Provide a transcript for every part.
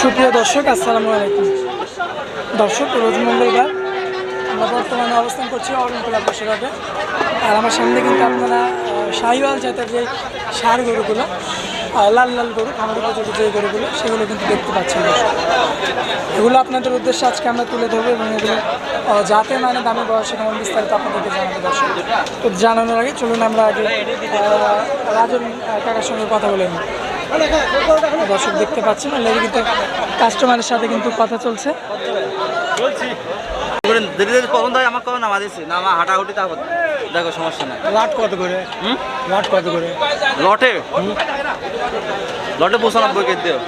সুপ্রিয় দর্শক, আসসালামু আলাইকুম। দর্শক, রোজ মঙ্গলবার আমরা বর্তমানে অবস্থান করছি অরণতলা পশুঘাটে আর আমার সামনে কিন্তু আপনারা শাহিওয়াল জাতের যে সার গরুগুলো লাল লাল গরু, খামার যে গরুগুলো, সেগুলো কিন্তু দেখতে পাচ্ছেন এগুলো আপনাদের উদ্দেশ্যে আজকে আমরা তুলে ধরবো এবং এগুলো যাতে মানে দামে বয়সে কেমন বিস্তারিত আপনাদেরকে জানাব দর্শক। তো জানানোর আগে চলুন আমরা আগে রাজন কাকার সঙ্গে কথা বলে নিই। দর্শক দেখতে পাচ্ছেন লেগে কিন্তু কাস্টমারের সাথে কিন্তু কথা চলছে। আমার কবে নামা হাঁটাহুটি দেখো সমস্যা নাই। লট কত করে? হুম? লাট কত করে? লটে? লটে পঁচানব্বই কেজি দিও।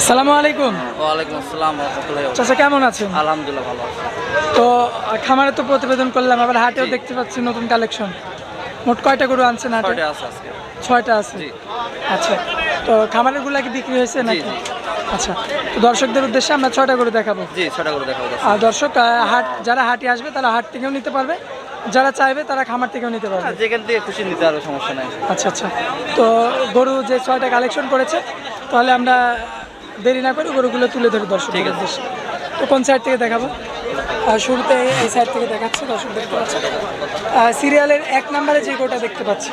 আসসালামু আলাইকুম। ওয়ালাইকুম আসসালাম রহমতুল্লাহ চাচা কেমন আছেন? আলহামদুলিল্লাহ ভালো তো খামারে তো প্রতিবেদন করলাম আবার হাটেও দেখতে পাচ্ছি নতুন কালেকশন। মোট কয়টা গরু আনছেন হাটে? ছয়টা আছে আজকে। ছয়টা আছে? আচ্ছা তো খামারেরগুলা কি বিক্রি হয়েছে নাকি? আচ্ছা তো দর্শকদের উদ্দেশ্যে আমরা ছয়টা গরু দেখাবো। জি ছয়টা করে দেখাবো আর দর্শক হাট যারা হাটে আসবে তারা হাট থেকেও নিতে পারবে যারা চাইবে তারা খামার থেকেও নিতে পারবে। যেখান থেকে খুশি নিতে পারবে সমস্যা নাই। আচ্ছা আচ্ছা। তো গরু যে ছয়টা কালেকশন করেছে তাহলে আমরা দেরি না করে গরুগুলো তুলে ধরি দর্শক ঠিক আছে। তো কোন সাইড থেকে দেখাবো? আর শুরুতে এই সাইড থেকে দেখাচ্ছি দর্শক দেখতে পাচ্ছি সিরিয়ালের এক নম্বরে যে গোটা দেখতে পাচ্ছি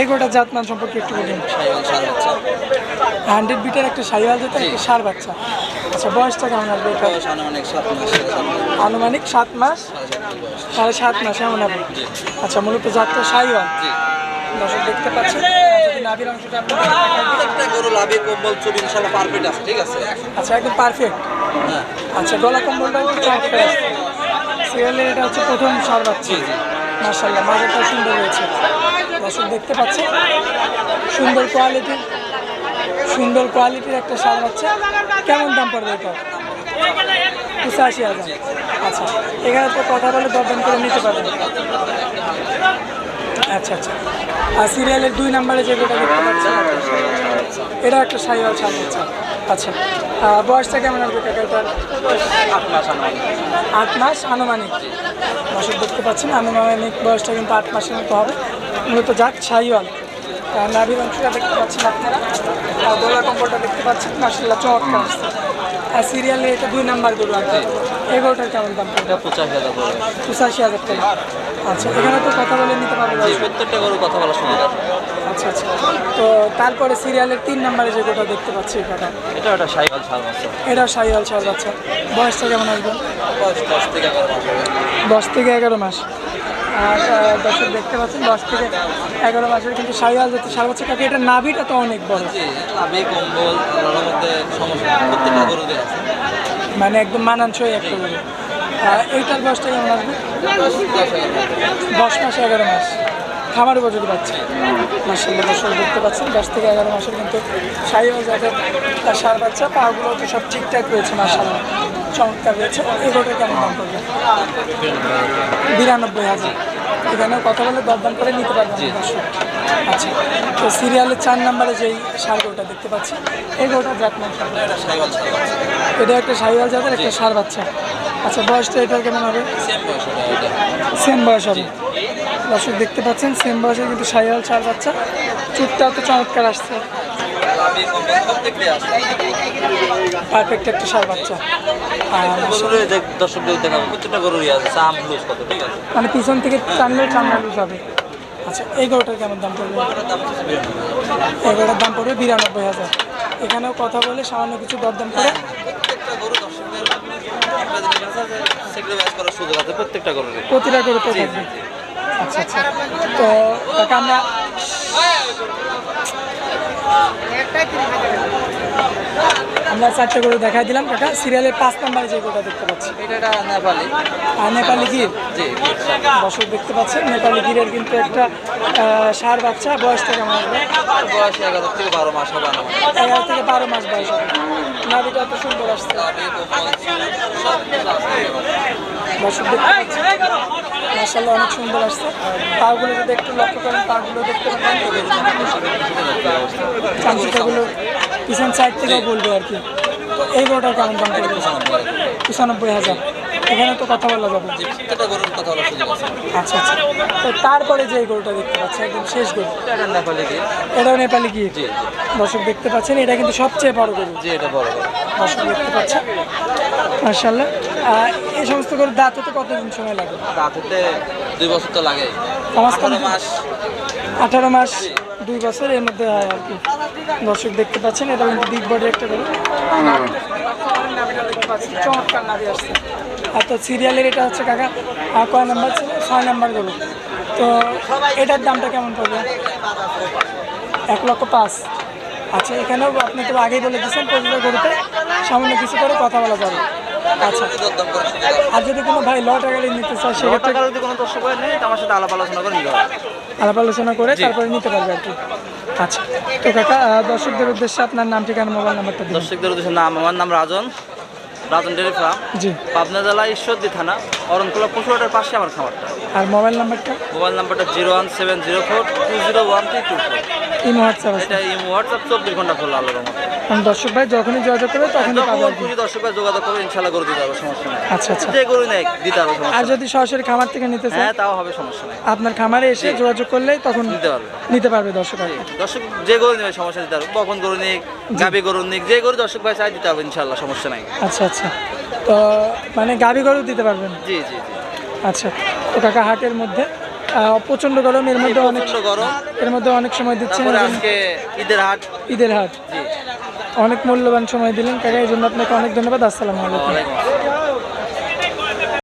এই গোটা জাতমান সম্পর্কে একটু বলুন। হান্ড্রেড বিটের একটা সাইওয়াল যেটা একটা সার বাচ্চা। আচ্ছা বয়সটা কেমন আসবে আনুমানিক সাত মাস সাড়ে সাত মাস। এমন হবে। আচ্ছা মূলত জাতটা সাইওয়াল। দর্শক দেখতে পাচ্ছেন। নাভির অংশটা। প্রত্যেকটা গরু লাভে কম্বল চবি ইনশাল্লাহ পারফেক্ট আছে ঠিক আছে? আচ্ছা একদম পারফেক্ট হ্যাঁ। আচ্ছা গলা কম্বলটা একটু চমৎকার সিরিয়ালের এটা হচ্ছে প্রথম সার বাচ্চা মার্শাল্লাহ মাজারটা সুন্দর হয়েছে দর্শক দেখতে পাচ্ছেন সুন্দর কোয়ালিটির সুন্দর কোয়ালিটির একটা সার বাচ্চা কেমন দাম পড়বে এটা? পঁচাশি হাজার। আচ্ছা এখানে তো কথা বলে দরদাম করে নিতে পারবেন আচ্ছা আচ্ছা। আর সিরিয়ালের দুই নম্বরে যে যেটা দেখতে পাচ্ছেন? এটা একটা সাইওয়াল বাচ্চা আচ্ছা। আহ, বয়সটা কেমন আসবে কাকাটার আট মাস আট মাস আনুমানিক। দর্শক দেখতে পাচ্ছেন আনুমানিক বয়সটা কিন্তু আট মাসের মতো হবে। মূলত যাক সাইওয়াল। নাভির অংশটা দেখতে পাচ্ছেন আপনারা। আর কম্বলটা দেখতে পাচ্ছেন মার্শাল্লাহ চমৎকার। আসছে আর সিরিয়ালে এটা দুই নাম্বার গরু কি। এই কেমন দাম? পঁচাশি হাজার পঁচাশি হাজার টাকা। আচ্ছা এখানে তো কথা বলে নিতে পারবে প্রত্যেকটা গরু কথা বলার সুবিধা আচ্ছা আচ্ছা। তো তারপরে সিরিয়ালের তিন নাম্বারে যে গোটা দেখতে পাচ্ছি এই কটা এটা একটা সাইকেল ছাড় মাস এটা সাইওয়াল সার বাচ্চা। বয়সটা কেমন আসবে? দশ থেকে এগারো মাস দশ থেকে এগারো মাস। আর দর্শক দেখতে পাচ্ছেন দশ থেকে এগারো মাসের কিন্তু সাইওয়াল যাতে সার বাচ্চা। কাকে এটা নাভিটা তো অনেক বড়। লাভে কম্বল মধ্যে সমস্যা প্রত্যেকটা গরুদের আছে। মানে একদম মানানসই একটা গরু। এইটার বয়সটা কেমন আসবে। দশ মাস, এগারো মাস। খামার উপযোগী বাচ্চা। মাসাল্লাহ দর্শক দেখতে পাচ্ছেন, দশ থেকে এগারো মাসের কিন্তু সাইওয়াল যাতে তার সার বাচ্চা। পাগুলো তো সব ঠিকঠাক রয়েছে মাসাল্লাহ চমৎকার রয়েছে। এই গরুটা কেমন দাম করবে বিরানব্বই হাজার। এখানেও কথা বলে দরদাম করে নিতে পারবেন। আচ্ছা তো সিরিয়ালের চার নাম্বারে যেই সার গরুটা দেখতে পাচ্ছি এই গরুটা জাতমান এটা একটা সাইওয়াল জাতের একটা সার বাচ্চা। আচ্ছা বয়সটা এটার কেমন হবে? সেম বয়স হবে দর্শক দেখতে পাচ্ছেন সেম বয়সের কিন্তু সাইয়াল সার বাচ্চা। চুটটাও তো চমৎকার আসছে। পারফেক্ট একটা সার বাচ্চা। দর্শকদের দেখাবো প্রত্যেকটা গরুরই আছে সাম ব্লুজ কত ঠিক আছে? মানে পিছন থেকে টানলেও চামড়া লুজ হবে। আচ্ছা এই গরুটার কেমন দাম পড়বে? এই গরুটার দাম পড়বে বিরানব্বই হাজার। এখানেও কথা বলে সামান্য কিছু দরদাম করে। প্রত্যেকটা গরু প্রতিটা আচ্ছা আচ্ছা। তো কাকা আমরা আমরা চারটে গরু দেখাই দিলাম কাকা সিরিয়ালের পাঁচ নাম্বারে যে গরুটা দেখতে পাচ্ছি এটা নেপালি আর নেপালি গির জি দর্শক দেখতে পাচ্ছেন নেপালি গিরের কিন্তু একটা ষাঁড় বাচ্চা বয়সটা কেমন হবে বয়স এগারো থেকে বারো মাস হবে আমার এগারো থেকে বারো মাস বয়স হবে নাভিটা এত সুন্দর আসছে দর্শক দেখতে পাচ্ছেন মাসাল্লাহ অনেক সুন্দর আসছে পাগুলো যদি একটু লক্ষ্য করেন পাগুলো দেখতে পাবেন চামচিকাগুলো পিছন সাইড থেকেও বলবে আর কি। তো এই গরুটার কেমন দাম পড়বে পঁচানব্বই হাজার। এখানে তো কথা বলা যাবে। যে আচ্ছা আচ্ছা। তো তারপরে যে এই গরুটা দেখতে পাচ্ছি একদম শেষ গরু। এটা নেপালি কি এটাও নেপালি জি দর্শক দেখতে পাচ্ছেন এটা কিন্তু সবচেয়ে বড় গরু। জি এটা বড় দর্শক দেখতে পাচ্ছেন। মার্শাল্লাহ এই সমস্ত গরুর দাঁত হতে কতদিন সময় লাগে? দাঁত হতে দুই বছর তো লাগে আঠারো মাস। আঠারো মাস দুই বছর এর মধ্যে হয় আর কি। দর্শক দেখতে পাচ্ছেন এটা কিন্তু বিগ বডি একটা গরু। চমৎকার আসছে আর তো সিরিয়ালের এটা হচ্ছে কাকা আর কয় নাম্বার ছিল? ছয় নাম্বার গরু। তো এটার দামটা কেমন পড়বে? এক লক্ষ পাঁচ। আচ্ছা এখানেও আপনি তো আগেই বলে দিয়েছেন প্রতিটা গরুতে সামান্য কিছু করে কথা বলা যাবে। আচ্ছা আর যদি কোনো ভাই লট আগালি নিতে চায় সেক্ষেত্রে যদি কোনো দর্শক নেই আমার সাথে আলাপ আলোচনা করে নিতে হবে আলাপ আলোচনা করে তারপরে নিতে পারবে আর কি। আচ্ছা। তো কাকা দর্শকদের উদ্দেশ্যে আপনার নাম ঠিকানা মোবাইল নাম্বারটা দিন। দর্শকদের উদ্দেশ্যে নাম আমার নাম রাজন। Rajan dairy farm ji. Pabna জেলা ঈশ্বরদী থানা অরণকুলা পশুহাটের পাশে আমার খাবারটা আর মোবাইল নাম্বারটা? মোবাইল নাম্বারটা zero one seven zero four two zero one three two four. Imo WhatsApp আছে। এটা এই হোয়াটসঅ্যাপ চব্বিশ ঘণ্টা খোলা আলোর মতো কারণ দর্শক ভাই যখনই যোগাযোগ করবে তখনই দর্শক ভাই যোগাযোগ করবে করে দিতে পারব সমস্যা নেই। আচ্ছা আচ্ছা। যে দিতে সমস্যা আর যদি সরাসরি খামার থেকে নিতে চায় হ্যাঁ তাও হবে সমস্যা নেই। আপনার খামারে এসে যোগাযোগ করলেই তখন নিতে পারবে। নিতে পারবে দর্শক কি। দর্শক যে গরু নেবে সমস্যা দিতে পারব। বখন গরু নিক গাবি গরু নিক যে গরু দর্শক ভাই চাই দিতে হবে ইনশাল্লাহ সমস্যা নাই। আচ্ছা আচ্ছা। তো মানে গাভি গরু দিতে পারবেন? জি জি জি। আচ্ছা। তো কাকা হাটের মধ্যে আহ, প্রচণ্ড গরম এর মধ্যে অনেক প্রচণ্ড গরম। এর মধ্যে অনেক সময় দিচ্ছেন আজকে ঈদের হাট। ঈদের হাট। অনেক মূল্যবান সময় দিলেন। কাকা এই জন্য আপনাকে অনেক ধন্যবাদ। আসসালামু আলাইকুম।